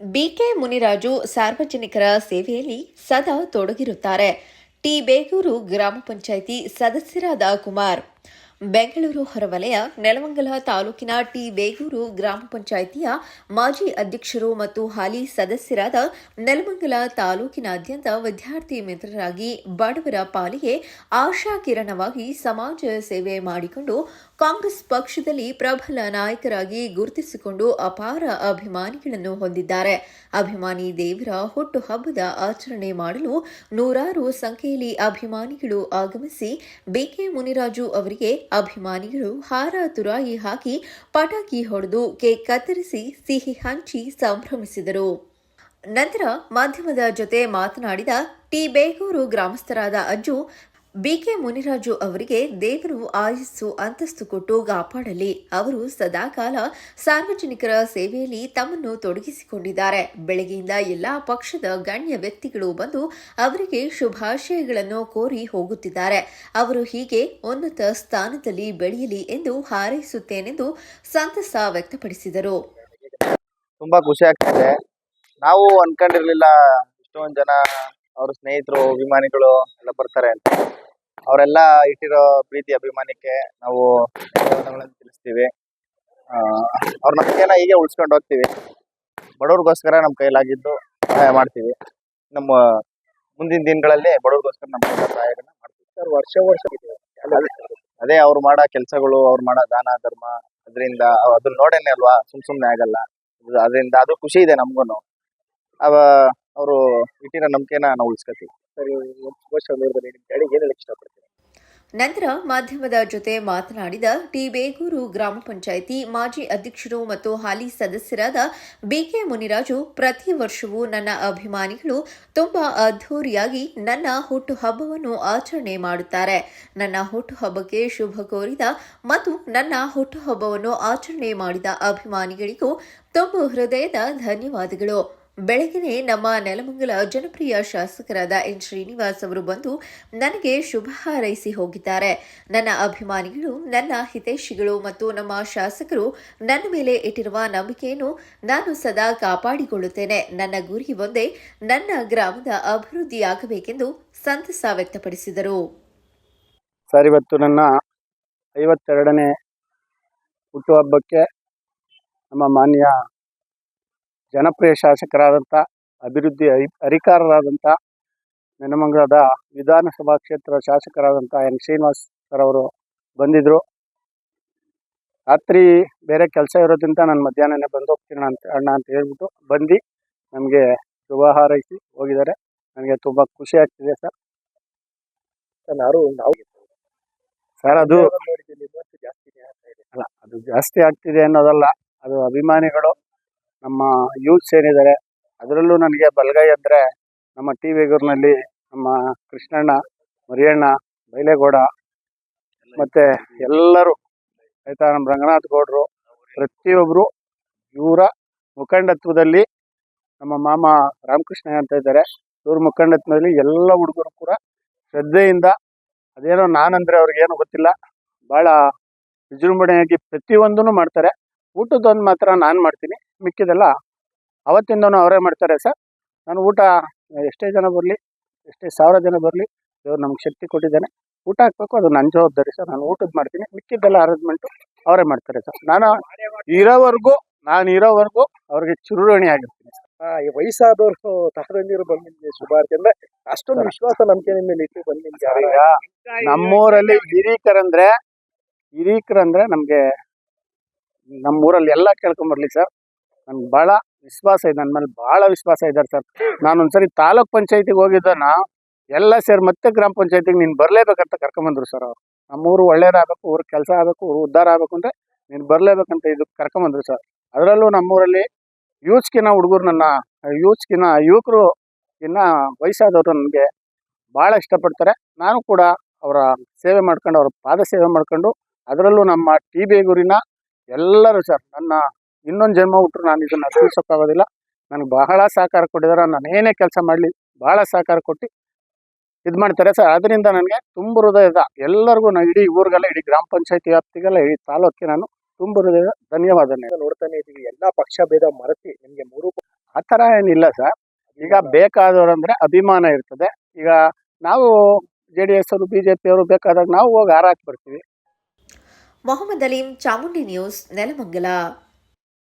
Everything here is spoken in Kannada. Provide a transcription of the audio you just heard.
ಬಿಕೆ ಮುನಿರಾಜು ಸಾರ್ವಜನಿಕರ ಸೇವೆಯಲ್ಲಿ ಸದಾ ತೊಡಗಿರುತ್ತಾರೆ. ಟಿ ಬೇಗೂರು ಗ್ರಾಮ ಪಂಚಾಯಿತಿ ಸದಸ್ಯರಾದ ಕುಮಾರ್. ಬೆಂಗಳೂರು ಹೊರವಲಯ, ನೆಲಮಂಗಲ ತಾಲೂಕಿನ ಟಿ ಬೇಗೂರು ಗ್ರಾಮ ಪಂಚಾಯಿತಿಯ ಮಾಜಿ ಅಧ್ಯಕ್ಷರು ಮತ್ತು ಹಾಲಿ ಸದಸ್ಯರಾದ ನೆಲಮಂಗಲ ತಾಲೂಕಿನಾದ್ಯಂತ ವಿದ್ಯಾರ್ಥಿ ಮಿತ್ರರಾಗಿ ಬಡವರ ಪಾಲಿಗೆ ಆಶಾಕಿರಣವಾಗಿ ಸಮಾಜ ಸೇವೆ ಮಾಡಿಕೊಂಡು ಕಾಂಗ್ರೆಸ್ ಪಕ್ಷದಲ್ಲಿ ಪ್ರಬಲ ನಾಯಕರಾಗಿ ಗುರುತಿಸಿಕೊಂಡು ಅಪಾರ ಅಭಿಮಾನಿಗಳನ್ನು ಹೊಂದಿದ್ದಾರೆ. ಅಭಿಮಾನಿ ದೇವರ ಹುಟ್ಟುಹಬ್ಬದ ಆಚರಣೆ ಮಾಡಲು ನೂರಾರು ಸಂಖ್ಯೆಯಲ್ಲಿ ಅಭಿಮಾನಿಗಳು ಆಗಮಿಸಿ, ಬಿಕೆ ಮುನಿರಾಜು ಅವರಿಗೆ ಅಭಿಮಾನಿಗಳು ಹಾರ ತುರಾಯಿ ಹಾಕಿ ಪಟಾಕಿ ಹೊಡೆದು ಕೇಕ್ ಕತ್ತರಿಸಿ ಸಿಹಿ ಹಂಚಿ ಸಂಭ್ರಮಿಸಿದರು. ನಂತರ ಮಾಧ್ಯಮದ ಜೊತೆ ಮಾತನಾಡಿದ ಟಿ. ಬೇಗೂರು ಗ್ರಾಮಸ್ಥರಾದ ಅಜ್ಜು ಬಿಕೆ ಮುನಿರಾಜು ಅವರಿಗೆ ದೇವರು ಆಯಸ್ಸು ಅಂತಸ್ತು ಕೊಟ್ಟು ಕಾಪಾಡಲಿ. ಅವರು ಸದಾಕಾಲ ಸಾರ್ವಜನಿಕರ ಸೇವೆಯಲ್ಲಿ ತಮ್ಮನ್ನು ತೊಡಗಿಸಿಕೊಂಡಿದ್ದಾರೆ. ಬೆಳಗ್ಗೆಯಿಂದ ಎಲ್ಲಾ ಪಕ್ಷದ ಗಣ್ಯ ವ್ಯಕ್ತಿಗಳು ಬಂದು ಅವರಿಗೆ ಶುಭಾಶಯಗಳನ್ನು ಕೋರಿ ಹೋಗುತ್ತಿದ್ದಾರೆ. ಅವರು ಹೀಗೆ ಉನ್ನತ ಸ್ಥಾನದಲ್ಲಿ ಬೆಳೆಯಲಿ ಎಂದು ಹಾರೈಸುತ್ತೇನೆಂದು ಸಂತಸ ವ್ಯಕ್ತಪಡಿಸಿದರು. ತುಂಬಾ ಖುಷಿ ಆಗ್ತಿದೆ. ನಾವು ಅನ್ಕೊಂಡಿರ್ಲಿಲ್ಲ ಇಷ್ಟೊಂದು ಜನ ಅವ್ರ ಸ್ನೇಹಿತರು, ಅಭಿಮಾನಿಗಳು ಎಲ್ಲ ಬರ್ತಾರೆ ಅಂತ. ಅವರೆಲ್ಲ ಇಟ್ಟಿರೋ ಪ್ರೀತಿ ಅಭಿಮಾನಕ್ಕೆ ನಾವು ಧನ್ಯವಾದಗಳನ್ನು ತಿಳಿಸ್ತೀವಿ. ಆ, ಅವ್ರ ನಂಬಿಕೆನ ಹೀಗೆ ಉಳಿಸ್ಕೊಂಡು ಹೋಗ್ತೀವಿ. ಬಡವ್ರಿಗೋಸ್ಕರ ನಮ್ಮ ಕೈಲಾಗಿದ್ದು ಸಹಾಯ ಮಾಡ್ತೀವಿ. ನಮ್ಮ ಮುಂದಿನ ದಿನಗಳಲ್ಲಿ ಬಡವ್ರಿಗೋಸ್ಕರ ನಮ್ಮ ಸಹಾಯಗಳನ್ನ ಮಾಡ್ತೀವಿ. ಸರ್ ವರ್ಷ ವರ್ಷ ಅದೇ ಅವ್ರು ಮಾಡೋ ಕೆಲಸಗಳು ಅವ್ರು ಮಾಡೋ ದಾನ ಧರ್ಮ ಅದರಿಂದ ಅದನ್ನ ನೋಡೇನೆ ಅಲ್ವಾ? ಸುಮ್ ಸುಮ್ನೆ ಆಗಲ್ಲ. ಅದರಿಂದ ಅದು ಖುಷಿ ಇದೆ ನಮ್ಗೂನು. ಅವ ಅವರು ಇಟ್ಟಿರೋ ನಂಬಿಕೆನ ನಾವು ಉಳಿಸ್ಕೊತೀವಿ. ಸರಿ ವರ್ಷ ನೋಡಿದ್ರೆ ನಿಮ್ಮ ಏನು ಹೇಳಕ್ಕೆ ನಂತರ ಮಾಧ್ಯಮದ ಜೊತೆ ಮಾತನಾಡಿದ ಟಿ ಬೇಗೂರು ಗ್ರಾಮ ಪಂಚಾಯಿತಿ ಮಾಜಿ ಅಧ್ಯಕ್ಷರು ಮತ್ತು ಹಾಲಿ ಸದಸ್ಯರಾದ ಬಿಕೆ ಮುನಿರಾಜು ಪ್ರತಿ ವರ್ಷವೂ ನನ್ನ ಅಭಿಮಾನಿಗಳು ತುಂಬಾ ಅದ್ಧೂರಿಯಾಗಿ ನನ್ನ ಹುಟ್ಟುಹಬ್ಬವನ್ನು ಆಚರಣೆ ಮಾಡುತ್ತಾರೆ. ನನ್ನ ಹುಟ್ಟುಹಬ್ಬಕ್ಕೆ ಶುಭ ಕೋರಿದ ಮತ್ತು ನನ್ನ ಹುಟ್ಟುಹಬ್ಬವನ್ನು ಆಚರಣೆ ಮಾಡಿದ ಅಭಿಮಾನಿಗಳಿಗೂ ತುಂಬ ಹೃದಯದ ಧನ್ಯವಾದಗಳು. ಬೆಳಗಿನ ನಮ್ಮ ನೆಲಮಂಗಲ ಜನಪ್ರಿಯ ಶಾಸಕರಾದ ಎನ್ ಶ್ರೀನಿವಾಸ್ ಅವರು ಬಂದು ನನಗೆ ಶುಭ ಹಾರೈಸಿ ಹೋಗಿದ್ದಾರೆ. ನನ್ನ ಅಭಿಮಾನಿಗಳು, ನನ್ನ ಹಿತೈಷಿಗಳು ಮತ್ತು ನಮ್ಮ ಶಾಸಕರು ನನ್ನ ಮೇಲೆ ಇಟ್ಟಿರುವ ನಂಬಿಕೆಯನ್ನು ನಾನು ಸದಾ ಕಾಪಾಡಿಕೊಳ್ಳುತ್ತೇನೆ. ನನ್ನ ಗುರಿ ಒಂದೇ ನನ್ನ ಗ್ರಾಮದ ಅಭಿವೃದ್ಧಿಯಾಗಬೇಕೆಂದು ಸಂತಸ ವ್ಯಕ್ತಪಡಿಸಿದರು. ಸರ್, ಇವತ್ತು ನನ್ನ ಐವತ್ತೆರಡನೇ ಹುಟ್ಟುಹಬ್ಬಕ್ಕೆ ನಮ್ಮ ಮಾನ್ಯ ಜನಪ್ರಿಯ ಶಾಸಕರಾದಂಥ ಅಭಿವೃದ್ಧಿ ಅರಿ ಅಧಿಕಾರರಾದಂಥ ನೆನಮಂಗಲದ ವಿಧಾನಸಭಾ ಕ್ಷೇತ್ರ ಶಾಸಕರಾದಂಥ ಎನ್. ಶ್ರೀನಿವಾಸ್ ಸರ್ ಅವರು ಬಂದಿದ್ದರು ರಾತ್ರಿ ಬೇರೆ ಕೆಲಸ ಇರೋದ್ರಿಂದ ನಾನು ಮಧ್ಯಾಹ್ನನೇ ಬಂದು ಹೋಗ್ತೀನಿ ಅಂತ ಅಣ್ಣ ಅಂತ ಹೇಳ್ಬಿಟ್ಟು ಬಂದು ನಮಗೆ ಶುಭ ಹಾರೈಸಿ ಹೋಗಿದ್ದಾರೆ. ನನಗೆ ತುಂಬ ಖುಷಿ ಆಗ್ತಿದೆ ಸರ್. ನಾವು ಸರ್ ಅದು ಅಲ್ಲ ಅದು ಜಾಸ್ತಿ ಆಗ್ತಿದೆ ಅನ್ನೋದಲ್ಲ ಅದು ಅಭಿಮಾನಿಗಳು ನಮ್ಮ ಯೂತ್ಸ್ ಏನಿದ್ದಾರೆ ಅದರಲ್ಲೂ ನನಗೆ ಬಲಗೈ ಅಂದರೆ ನಮ್ಮ ಟಿ ವಿಗೂರ್ನಲ್ಲಿ ನಮ್ಮ ಕೃಷ್ಣಣ್ಣ, ಮರಿಯಣ್ಣ, ಬೈಲೇಗೌಡ ಮತ್ತು ಎಲ್ಲರೂ ಆಯಿತಾ ನಮ್ಮ ರಂಗನಾಥ್ ಗೌಡರು ಪ್ರತಿಯೊಬ್ಬರು ಇವರ ಮುಖಂಡತ್ವದಲ್ಲಿ ನಮ್ಮ ಮಾಮ ರಾಮಕೃಷ್ಣ ಅಂತ ಇದ್ದಾರೆ. ಇವ್ರ ಮುಖಂಡತ್ವದಲ್ಲಿ ಎಲ್ಲ ಹುಡುಗರು ಕೂಡ ಶ್ರದ್ಧೆಯಿಂದ, ಅದೇನೋ ನಾನಂದರೆ ಅವ್ರಿಗೇನು ಗೊತ್ತಿಲ್ಲ ಭಾಳ ವಿಜೃಂಭಣೆಯಾಗಿ ಪ್ರತಿಯೊಂದನ್ನು ಮಾಡ್ತಾರೆ. ಊಟದೊಂದು ಮಾತ್ರ ನಾನು ಮಾಡ್ತೀನಿ. ಮಿಕ್ಕಿದೆಲ್ಲ ಅವತ್ತಿಂದನೂ ಅವರೇ ಮಾಡ್ತಾರೆ ಸರ್. ನಾನು ಊಟ ಎಷ್ಟೇ ಜನ ಬರಲಿ ಎಷ್ಟೇ ಸಾವಿರ ಜನ ಬರಲಿ ದೇವ್ರು ನಮ್ಗೆ ಶಕ್ತಿ ಕೊಟ್ಟಿದ್ದಾನೆ. ಊಟ ಹಾಕ್ಬೇಕು ಅದು ನನ್ನ ಜವಾಬ್ದಾರಿ ಸರ್. ನಾನು ಊಟದ ಮಾಡ್ತೀನಿ. ಮಿಕ್ಕಿದ್ದೆಲ್ಲ ಅರೇಂಜ್ಮೆಂಟು ಅವರೇ ಮಾಡ್ತಾರೆ ಸರ್. ನಾನು ಇರೋವರೆಗೂ ನಾನು ಇರೋವರೆಗೂ ಅವ್ರಿಗೆ ಚುರುಣಿ ಆಗಿರ್ತೀನಿ ಈ ವಯಸ್ಸಾದವರು ತಹದಂದಿರು ಬಂದ್ ಶುಭಾರ್ತಿ ಅಂದ್ರೆ ಅಷ್ಟೊಂದು ವಿಶ್ವಾಸ ನಂಬಿಕೆ ನಿಮ್ಮ ಮೇಲೆ ಇಟ್ಟು ಬಂದ್ ನಮ್ಮೂರಲ್ಲಿ ಹಿರೀಕರಂದ್ರೆ ಹಿರೀಕರಂದ್ರೆ ನಮಗೆ ನಮ್ಮೂರಲ್ಲಿ ಎಲ್ಲ ಕೇಳ್ಕೊಂಬರ್ಲಿ ಸರ್. ನನ್ಗೆ ಬಹಳ ವಿಶ್ವಾಸ ಇದೆ ನನ್ನ ಮೇಲೆ ಭಾಳ ವಿಶ್ವಾಸ ಇದ್ದಾರೆ ಸರ್. ನಾನೊಂದ್ಸರಿ ತಾಲೂಕ್ ಪಂಚಾಯತಿಗೆ ಹೋಗಿದ್ದಾನ ಎಲ್ಲ ಸೇರಿ ಮತ್ತೆ ಗ್ರಾಮ ಪಂಚಾಯತಿಗೆ ನೀನು ಬರಲೇಬೇಕಂತ ಕರ್ಕೊಂಬಂದ್ರು ಸರ್ ಅವ್ರು. ನಮ್ಮೂರು ಒಳ್ಳೇದಾಗಬೇಕು, ಊರು ಕೆಲಸ ಆಗಬೇಕು, ಊರು ಉದ್ಧಾರ ಆಗಬೇಕು ಅಂದ್ರೆ ನೀನು ಬರಲೇಬೇಕಂತ ಇದು ಕರ್ಕೊಂಬಂದ್ರು ಸರ್. ಅದರಲ್ಲೂ ನಮ್ಮೂರಲ್ಲಿ ಯೂಜ್ಕಿನ ಹುಡುಗರು ನನ್ನ ಯೂಜ್ಕಿನ ಯುವಕರು ಇನ್ನ ವಯಸ್ಸಾದವರು ನನಗೆ ಬಹಳ ಇಷ್ಟಪಡ್ತಾರೆ. ನಾನು ಕೂಡ ಅವರ ಸೇವೆ ಮಾಡ್ಕೊಂಡು ಅವ್ರ ಪಾದ ಸೇವೆ ಮಾಡ್ಕೊಂಡು ಅದರಲ್ಲೂ ನಮ್ಮ ಟಿ ಬೇಗೂರಿನ ಎಲ್ಲರೂ ಸರ್ ನನ್ನ ಇನ್ನೊಂದು ಜನ್ಮ ಹುಟ್ಟರು ನಾನು ಇದನ್ನು ತಿಳಿಸೋಕ್ಕಾಗೋದಿಲ್ಲ ನನಗೆ ಬಹಳ ಸಹಕಾರ ಕೊಟ್ಟಿದ್ದಾರೆ. ನಾನು ಏನೇ ಕೆಲಸ ಮಾಡಲಿ ಬಹಳ ಸಹಕಾರ ಕೊಟ್ಟು ಇದು ಮಾಡ್ತಾರೆ ಸರ್. ಅದರಿಂದ ನನಗೆ ತುಂಬ ಹೃದಯದ ಎಲ್ಲರಿಗೂ ನಾನು ಇಡೀ ಊರಿಗೆಲ್ಲ ಇಡೀ ಗ್ರಾಮ ಪಂಚಾಯತಿ ವ್ಯಾಪ್ತಿಗೆಲ್ಲ ಇಡೀ ತಾಲೂಕಿಗೆ ನಾನು ತುಂಬ ಹೃದಯದ ಧನ್ಯವಾದ ನೋಡ್ತಾನೆ ಇದೀವಿ ಎಲ್ಲ ಪಕ್ಷ ಭೇದ ಮರೆತಿ ನಿಮಗೆ ಮೂರು ಆ ಥರ ಏನಿಲ್ಲ ಸರ್. ಈಗ ಬೇಕಾದವ್ರು ಅಂದರೆ ಅಭಿಮಾನ ಇರ್ತದೆ. ಈಗ ನಾವು ಜೆ ಡಿ ಎಸ್ ಅವರು ಬಿ ಜೆ ಪಿಯವರು ಬೇಕಾದಾಗ ನಾವು ಹೋಗಿ ಹಾರ ಬರ್ತೀವಿ. ಮೊಹಮ್ಮದ್ ಅಲೀಂ ಚಾಮುಂಡಿ ನ್ಯೂಸ್ ನೆಲಮಂಗಲ.